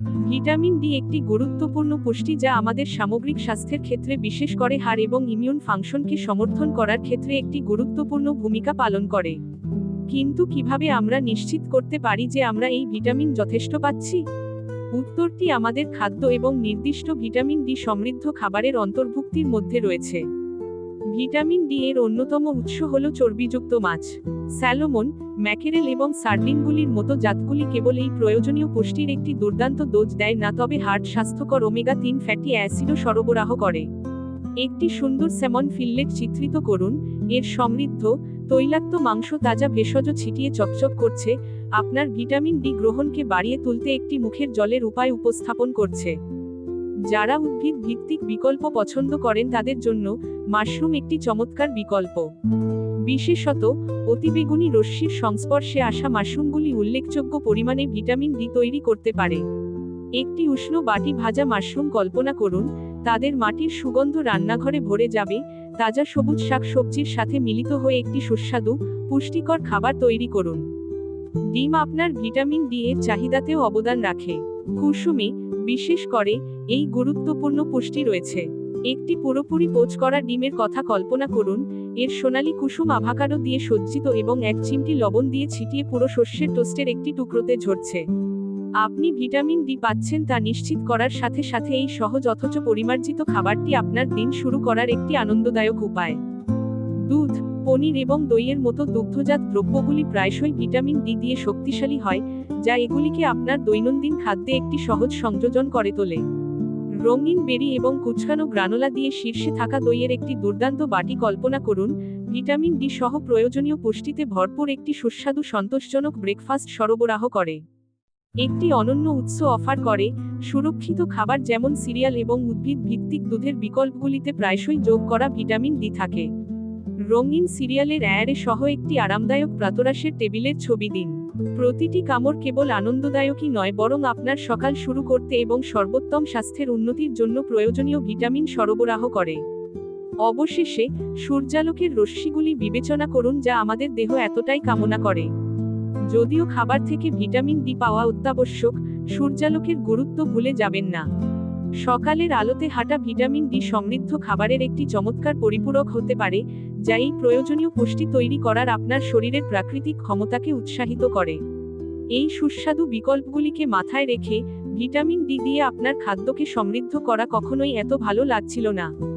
Vitamin D একটি গুরুত্বপূর্ণ পুষ্টি যা আমাদের সামগ্রিক স্বাস্থ্যের ক্ষেত্রে বিশেষ করে হাড় এবং ইমিউন ফাংশনকে সমর্থন করার ক্ষেত্রে একটি গুরুত্বপূর্ণ ভূমিকা পালন করে। কিন্তু কীভাবে আমরা নিশ্চিত করতে পারি যে আমরা এই ভিটামিন যথেষ্ট পাচ্ছি? উত্তরটি আমাদের খাদ্য এবং নির্দিষ্ট ভিটামিন ডি সমৃদ্ধ খাবারের অন্তর্ভুক্তির মধ্যে রয়েছে। ভিটামিন ডি এর অন্যতম উৎস হল চর্বিযুক্ত মাছ। স্যালোমন, ম্যাকেরেল এবং সার্ডিনগুলির মতো জাতগুলি কেবল এই প্রয়োজনীয় পুষ্টির একটি দুর্দান্ত দোজ দেয় না, তবে হার্ট স্বাস্থ্যকর ওমেগা তিন ফ্যাটি অ্যাসিডও সরবরাহ করে। একটি সুন্দর স্যামন ফিল্লেট চিত্রিত করুন, এর সমৃদ্ধ, তৈলাক্ত মাংস তাজা ভেষজ ছিটিয়ে চকচক করছে, আপনার ভিটামিন ডি গ্রহণকে বাড়িয়ে তুলতে একটি মুখের জলের উপায় উপস্থাপন করছে। যারা উদ্ভিদ ভিত্তিক বিকল্প পছন্দ করেন তাদের জন্য মাশরুম একটি চমৎকার বিকল্প। বিশেষত, অতিবেগুনি রশ্মির সংস্পর্শে আসা মাশরুমগুলি উল্লেখযোগ্য পরিমাণে ভিটামিন ডি তৈরি করতে পারে। একটি উষ্ণ বাটি ভাজা মাশরুম কল্পনা করুন, তাদের মাটির সুগন্ধ রান্নাঘরে ভরে যাবে, তাজা সবুজ শাক সবজির সাথে মিলিত হয়ে একটি সুস্বাদু, পুষ্টিকর খাবার তৈরি করুন। ডিম আপনার ভিটামিন ডি এর চাহিদাতেও অবদান রাখে। কুসুমে বিশেষ করে এই গুরুত্বপূর্ণ পুষ্টি রয়েছে। একটি পুরোপুরি পোচ করা ডিমের কথা কল্পনা করুন, এর সোনালী কুসুম আভাকাডো দিয়ে সজ্জিত এবং এক চিমটি লবণ দিয়ে ছিটিয়ে পুরো শস্যের টোস্টের একটি টুকরোতে ঝরছে। আপনি ভিটামিন ডি পাচ্ছেন তা নিশ্চিত করার সাথে সাথে এই সহজ অথচ পরিমার্জিত খাবারটি আপনার দিন শুরু করার একটি আনন্দদায়ক উপায়। দুধ পনির এবং দইয়ের মতো দুগ্ধজাত দ্রব্যগুলি প্রায়শই ভিটামিন ডি দিয়ে শক্তিশালী হয়, যা এগুলিকে আপনার দৈনন্দিন খাদ্যে একটি সহজ সংযোজন করে তোলে। রঙিন বেরি এবং কুচকানো গ্রানোলা দিয়ে শীর্ষে থাকা দইয়ের একটি দুর্দান্ত বাটি কল্পনা করুন, ভিটামিন ডি সহ প্রয়োজনীয় পুষ্টিতে ভরপুর একটি সুস্বাদু সন্তোষজনক ব্রেকফাস্ট সরবরাহ করে। একটি অনন্য উৎস অফার করে, সুরক্ষিত খাবার যেমন সিরিয়াল এবং উদ্ভিদ ভিত্তিক দুধের বিকল্পগুলিতে প্রায়শই যোগ করা ভিটামিন ডি থাকে। রঙিন সিরিয়ালের অ্যারে সহ একটি আরামদায়ক প্রাতরাশের টেবিলের ছবি দিন। প্রতিটি কামড় কেবল আনন্দদায়কই নয়, বরং আপনার সকাল শুরু করতে এবং সর্বোত্তম স্বাস্থ্যের উন্নতির জন্য প্রয়োজনীয় ভিটামিন সরবরাহ করে। অবশেষে, সূর্যালোকের রশ্মিগুলি বিবেচনা করুন যা আমাদের দেহ এতটাই কামনা করে। যদিও খাবার থেকে ভিটামিন ডি পাওয়া অত্যাবশ্যক, সূর্যালোকের গুরুত্ব ভুলে যাবেন না। সকালের আলোতে হাঁটা ভিটামিন ডি সমৃদ্ধ খাবারের একটি চমৎকার পরিপূরক হতে পারে, যা এই প্রয়োজনীয় পুষ্টি তৈরি করার আপনার শরীরের প্রাকৃতিক ক্ষমতাকে উৎসাহিত করে। এই সুস্বাদু বিকল্পগুলিকে মাথায় রেখে ভিটামিন ডি দিয়ে আপনার খাদ্যকে সমৃদ্ধ করা কখনোই এত ভালো লাগছিল না।